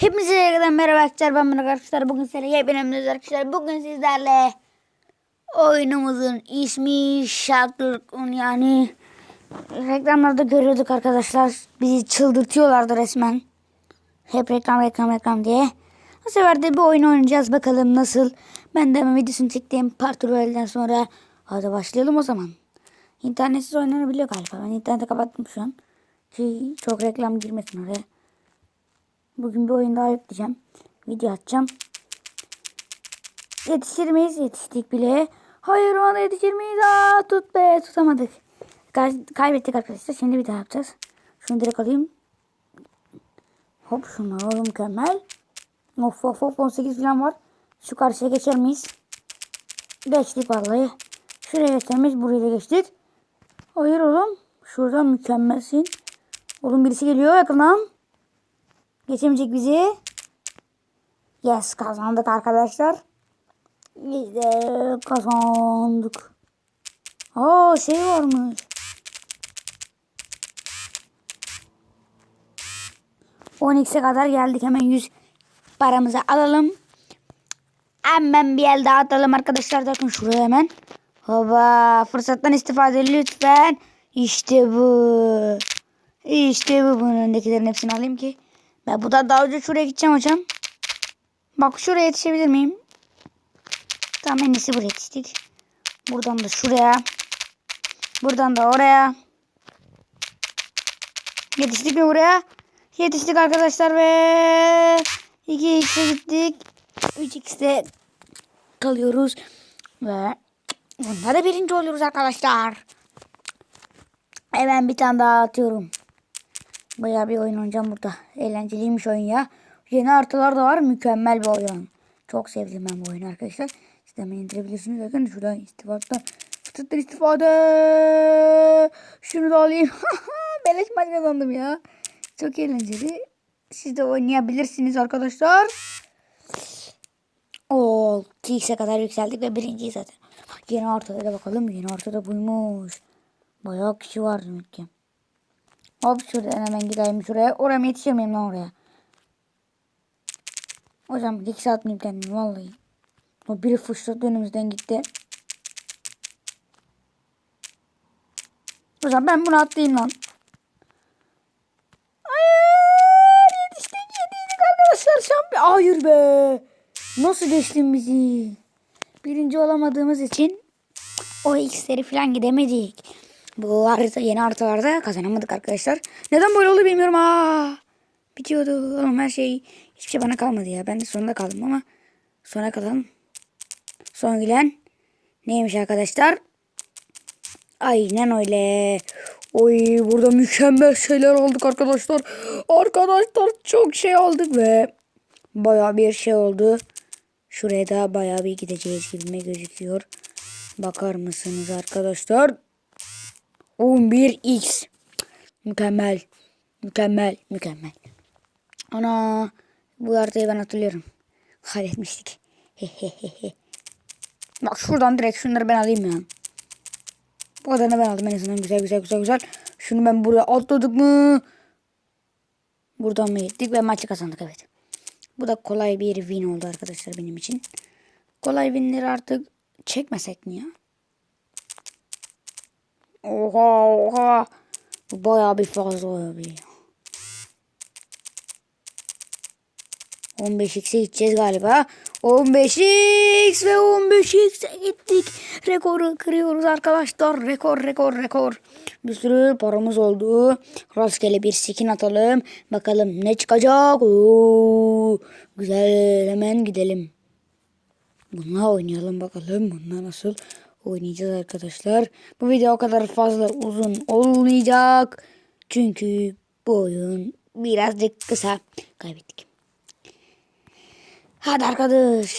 Hepinize yeniden merhaba arkadaşlar. Ben Burak arkadaşlar. Bugün sizlerle yepyeni arkadaşlar. Bugün sizlerle oyunumuzun ismi Sharkdurk'un yani reklamlarda görüyorduk arkadaşlar. Bizi çıldırtıyorlardı resmen. Hep reklam reklam reklam diye. Bu sefer de bir oyun oynayacağız. Bakalım nasıl. Ben de hemen videosunu çektiğim Parturvel'den sonra hadi başlayalım o zaman. İnternetsiz oynanabiliyor galiba. Ben interneti kapattım şu an. Ki çok reklam girmesin oraya. Bugün bir oyun daha yükleyeceğim. Video atacağım. Yetişir miyiz? Yetiştik bile. Hayır ona yetişir miyiz? Aa, tut be tutamadık. Kay- kaybettik arkadaşlar. Şimdi bir daha yapacağız. Şunu direkt alayım. Hop şunu alalım mükemmel. Of of of 18 falan var. Şu karşıya geçer miyiz? Geçtik vallahi. Şuraya geçer miyiz? Buraya da geçtik. Hayır oğlum. Şuradan mükemmelsin. Oğlum birisi geliyor yakından. Geçemeyecek bizi. Yes kazandık arkadaşlar. Biz de kazandık. Aa şey varmış. x'e kadar geldik. Hemen 100 paramızı alalım. Hemen bir el daha atalım arkadaşlar. Bakın şuraya hemen. Hoba fırsattan istifade lütfen. İşte bu. İşte bu. Bunun önündekilerin hepsini alayım ki. Ben bu da daha önce şuraya gideceğim hocam. Bak şuraya yetişebilir miyim? Tamam en iyisi buraya yetiştik. Buradan da şuraya. Buradan da oraya. Yetiştik mi buraya? Yetiştik arkadaşlar ve 2x'e gittik. 3x'te kalıyoruz. Ve bunda da birinci oluyoruz arkadaşlar. Hemen bir tane daha atıyorum. Bayağı bir oyun oynayacağım burada. Eğlenceliymiş oyun ya. Yeni artılar da var. Mükemmel bir oyun. Çok sevdim ben bu oyunu arkadaşlar. Siz de indirebilirsiniz. Bakın şuradan istifade. Fıtıktan istifade. Şunu da alayım. Beleş maç kazandım ya. Çok eğlenceli. Siz de oynayabilirsiniz arkadaşlar. Oo, TX'e kadar yükseldik ve birinciyiz zaten. Yeni ortada da bakalım. Yeni ortada buymuş. Bayağı kişi var demek ki. Hop şuradan hemen gideyim şuraya. Oraya yetişemeyim lan oraya? Hocam saat mi kendimi vallahi. O biri fışladı önümüzden gitti. Hocam ben bunu atlayayım lan. Hayır yetiştik yetiştik arkadaşlar şampiyon. Hayır be. Nasıl geçtin bizi? Birinci olamadığımız için o x'leri falan gidemedik. Bu harita yeni haritalarda kazanamadık arkadaşlar. Neden böyle oldu bilmiyorum. Aa, bitiyordu. Oğlum her şey hiçbir şey bana kalmadı ya. Ben de sonunda kaldım ama sona kalan son gülen neymiş arkadaşlar? Aynen öyle. Oy burada mükemmel şeyler olduk arkadaşlar. Arkadaşlar çok şey olduk ve baya bir şey oldu. Şuraya da baya bir gideceğiz gibime gözüküyor. Bakar mısınız arkadaşlar? 11x. Mükemmel. Mükemmel. Mükemmel. Ana. Bu haritayı ben hatırlıyorum. Kaybetmiştik. Hehehehe. Bak şuradan direkt şunları ben alayım ya. Bu kadarını ben aldım en azından. Güzel güzel güzel güzel. Şunu ben buraya atladık mı? Buradan mı gittik ve maçı kazandık evet. Bu da kolay bir win oldu arkadaşlar benim için. Kolay winleri artık çekmesek mi ya? Oha oha. Bu bayağı bir fazla abi. 15x'e gideceğiz galiba. 15x ve 15x'e gittik. Rekoru kırıyoruz arkadaşlar. Rekor rekor rekor. Bir sürü paramız oldu. Rastgele bir skin atalım. Bakalım ne çıkacak. Oo, güzel hemen gidelim. Bununla oynayalım bakalım. Bununla nasıl oynayacağız arkadaşlar. Bu video o kadar fazla uzun olmayacak. Çünkü bu oyun birazcık kısa. Kaybettik. Hadi arkadaş.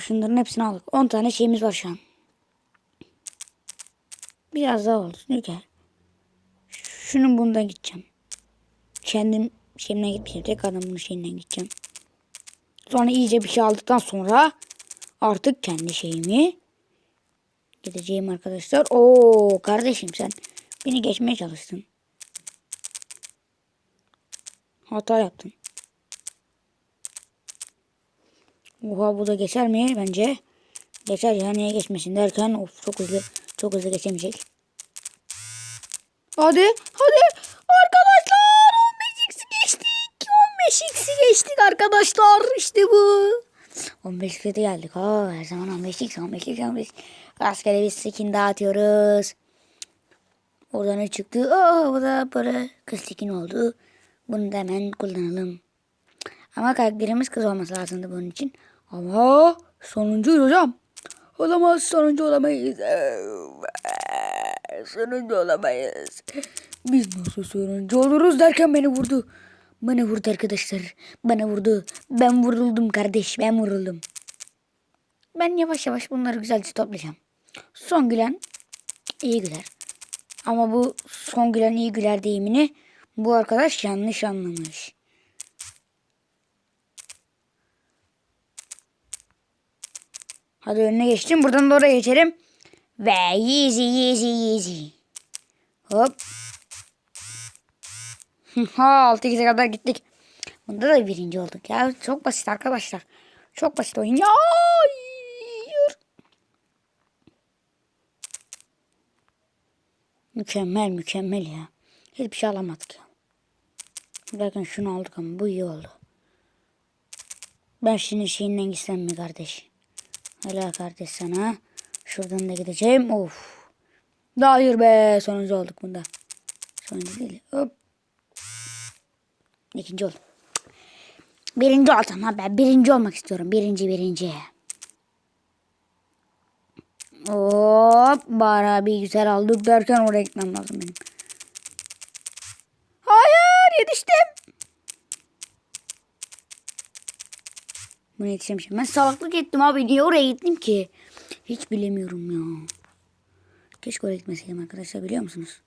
Şunların hepsini aldık. 10 tane şeyimiz var şu an. Biraz daha oldu. Güzel. Şunun bundan gideceğim. Kendim şeyimden gitmeyeceğim. Tekrardan bunun şeyinden gideceğim. Sonra iyice bir şey aldıktan sonra artık kendi şeyimi gideceğim arkadaşlar. Oo kardeşim sen beni geçmeye çalıştın. Hata yaptın. Oha bu da geçer mi bence? Geçer ya niye geçmesin derken of çok hızlı çok hızlı geçemeyecek. Hadi hadi arkadaşlar 15x'i geçtik 15x'i geçtik arkadaşlar işte bu. 15'e de geldik ha her zaman 15x 15x 15 Rastgele bir skin dağıtıyoruz. Orada ne çıktı? Aa bu da böyle kız skin oldu. Bunu da hemen kullanalım. Ama karakterimiz kız olması lazımdı bunun için. Ama sonuncu hocam. Olamaz sonuncu olamayız. Sonuncu olamayız. Biz nasıl sonuncu oluruz derken beni vurdu. Bana vurdu arkadaşlar. Bana vurdu. Ben vuruldum kardeş. Ben vuruldum. Ben yavaş yavaş bunları güzelce toplayacağım. Son gülen iyi güler. Ama bu son gülen iyi güler deyimini bu arkadaş yanlış anlamış. Hadi önüne geçtim. Buradan da oraya geçelim. Ve easy easy easy. Hop. ha 6 kadar gittik. Bunda da birinci olduk ya. Çok basit arkadaşlar. Çok basit oyun. Ya, hayır. Mükemmel mükemmel ya. Hiçbir şey alamadık ya. Bakın şunu aldık ama bu iyi oldu. Ben şimdi şeyinden gitsem mi kardeş? Helal kardeş sana. Şuradan da gideceğim. Of. Daha hayır be. Sonuncu olduk bunda. Sonuncu değil. Hop. İkinci oldum. Birinci oldum ha ben birinci olmak istiyorum. Birinci birinci. Hop. Bana bir güzel aldık derken oraya gitmem lazım benim. Hayır yetiştim. Buna yetişemişim. Ben salaklık ettim abi. Niye oraya gittim ki? Hiç bilemiyorum ya. Keşke oraya gitmeseydim arkadaşlar biliyor musunuz?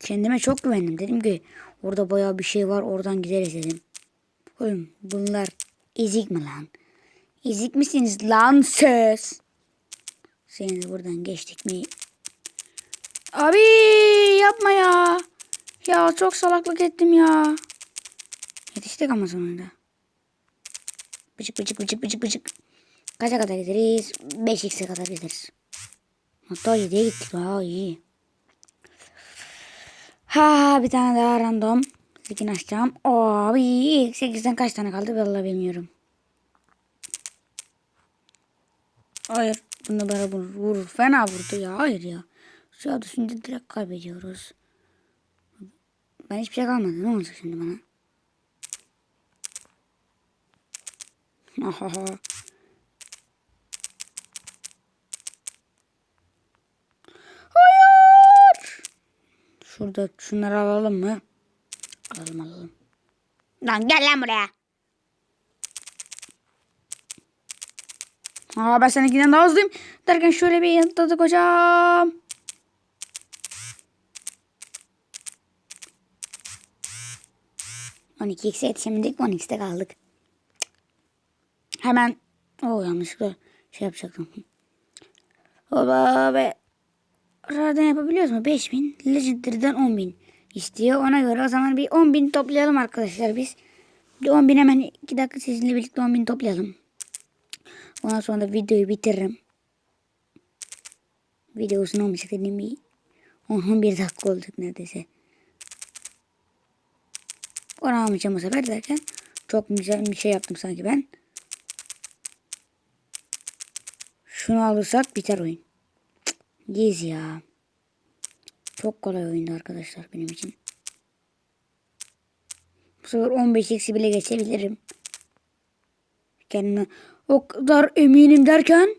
Kendime çok güvendim. Dedim ki orada bayağı bir şey var. Oradan gideriz dedim. Oğlum bunlar ezik mi lan? Ezik misiniz lan siz? Seni buradan geçtik mi? Abi yapma ya. Ya çok salaklık ettim ya. Yetiştik ama sonunda. Bıcık bıcık bıcık bıcık bıcık. Kaça kadar gideriz? 5x'e kadar gideriz. Hatta 7'ye gittik. Aa iyi. Ha bir tane daha random. Skin açacağım. Abi 8'den kaç tane kaldı vallahi bilmiyorum. Hayır. Bunu bana vurur, vurur. Fena vurdu ya. Hayır ya. Suya düşünce direkt kaybediyoruz. Ben hiçbir şey kalmadı. Ne olacak şimdi bana? Ahaha. Hayır. Şurada şunları alalım mı? Alalım alalım. Lan gel lan buraya. Aa ben seninkinden daha hızlıyım. Derken şöyle bir yanıtladık hocam. On iki x'e yetişemedik. On x'te kaldık. Hemen o yanlışlıkla şey yapacaktım. Oba be. Radardan yapabiliyoruz mu? 5000. Legendary'den 10.000 istiyor. Ona göre o zaman bir 10.000 toplayalım arkadaşlar biz. Bir 10.000 hemen 2 dakika sizinle birlikte 10.000 toplayalım. Ondan sonra videoyu bitiririm. Video uzun olmayacak dediğim bir 11 dakika olacak neredeyse. Onu almayacağım bu sefer derken çok güzel bir şey yaptım sanki ben. Şunu alırsak biter oyun. Giz ya. Çok kolay oyundu arkadaşlar benim için. Bu sefer 15 eksi bile geçebilirim. Kendime o kadar eminim derken.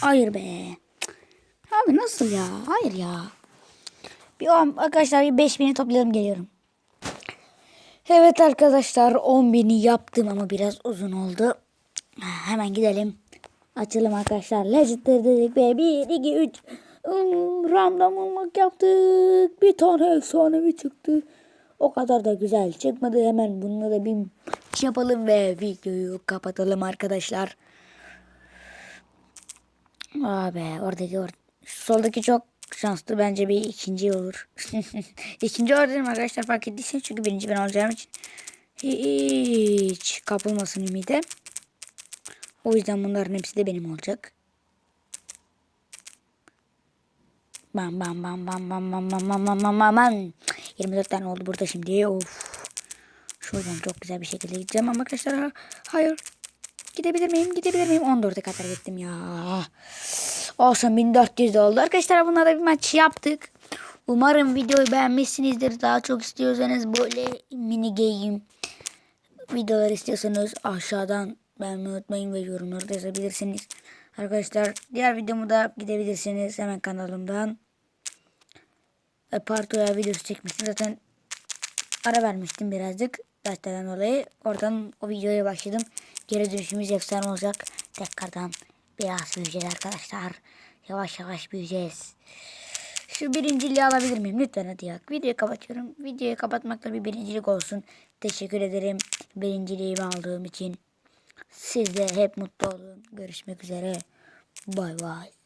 Hayır be. Abi nasıl ya? Hayır ya. Bir on, arkadaşlar bir 5000'i toplayalım geliyorum. Evet arkadaşlar 10.000'i yaptım ama biraz uzun oldu. Hemen gidelim. Açalım arkadaşlar. Legendary dedik ve 1, 2, 3 random olmak yaptık. Bir tane efsanevi çıktı. O kadar da güzel çıkmadı. Hemen bununla da bir yapalım ve videoyu kapatalım arkadaşlar. Abi oradaki or soldaki çok şanslı bence bir ikinci olur. ikinci olur dedim arkadaşlar fark ettiyseniz çünkü birinci ben olacağım için hiç kapılmasın ümide. O yüzden bunların hepsi de benim olacak. Bam bam bam bam bam bam bam bam bam bam bam. 24 tane oldu burada şimdi. Of. Şuradan çok güzel bir şekilde gideceğim ama arkadaşlar ha- hayır. Gidebilir miyim? Gidebilir miyim? 14'e kadar gittim ya. Olsun 1400 oldu. Arkadaşlar bununla da bir maç yaptık. Umarım videoyu beğenmişsinizdir. Daha çok istiyorsanız böyle mini game videolar istiyorsanız aşağıdan beğenmeyi unutmayın ve yorumları da yazabilirsiniz. Arkadaşlar diğer videomu da gidebilirsiniz hemen kanalımdan. E, Partoya videosu çekmiştim zaten ara vermiştim birazcık dersten dolayı. Oradan o videoya başladım. Geri dönüşümüz efsane olacak. Tekrardan biraz büyüyeceğiz arkadaşlar. Yavaş yavaş büyüyeceğiz. Şu birinciliği alabilir miyim? Lütfen hadi ya. Videoyu kapatıyorum. Videoyu kapatmakla bir birincilik olsun. Teşekkür ederim birinciliğimi aldığım için. Siz hep mutlu olun. Görüşmek üzere. Bay bay.